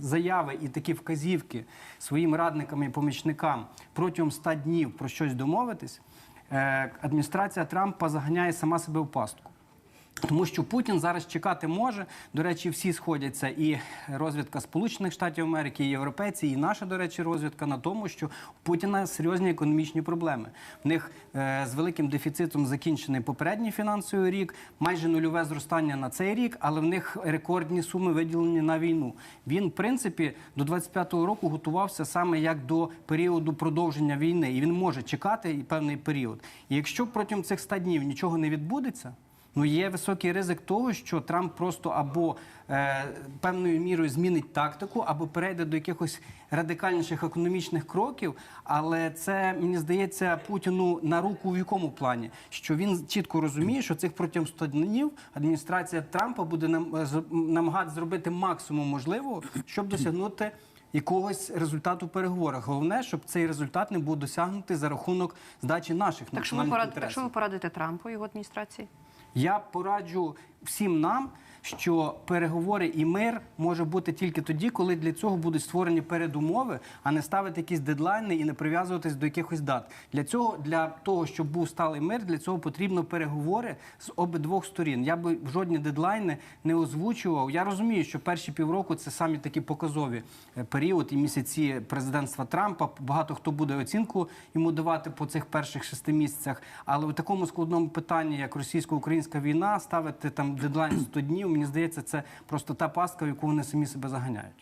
заяви і такі вказівки своїм радникам і помічникам протягом 100 днів про щось домовитись, е, адміністрація Трампа заганяє сама себе в пастку. Тому що Путін зараз чекати може. До речі, всі сходяться, і розвідка Сполучених Штатів Америки, і європейці, і наша, до речі, розвідка на тому, що у Путіна серйозні економічні проблеми. В них е, з великим дефіцитом закінчений попередній фінансовий рік, майже нульове зростання на цей рік, але в них рекордні суми виділені на війну. Він, в принципі, до 25-го року готувався саме як до періоду продовження війни, і він може чекати певний період. І якщо протягом цих 100 днів нічого не відбудеться. Ну, є високий ризик того, що Трамп просто або е, певною мірою змінить тактику, або перейде до якихось радикальніших економічних кроків. Але це мені здається Путіну на руку в якому плані, що він чітко розуміє, що цих протягом 100 днів адміністрація Трампа буде нам е, намагатися зробити максимум можливого, щоб досягнути. Якогось результату переговорах. Головне, щоб цей результат не був досягнутий за рахунок здачі наших Так що ви національних порадите, так що ви порадите Трампу і його адміністрації? Я пораджу всім нам, що переговори і мир може бути тільки тоді, коли для цього будуть створені передумови, а не ставити якісь дедлайни і не прив'язуватись до якихось дат. Для цього, для того, щоб був сталий мир, для цього потрібно переговори з обидвох сторін. Я би жодні дедлайни не озвучував. Я розумію, що перші півроку це самі такі показові е, період і місяці президентства Трампа. Багато хто буде оцінку йому давати по цих перших шести місяцях. Але у такому складному питанні, як російсько-українська війна, ставити там дедлайн 100 днів, мені здається, це просто та пастка, в яку вони самі себе заганяють.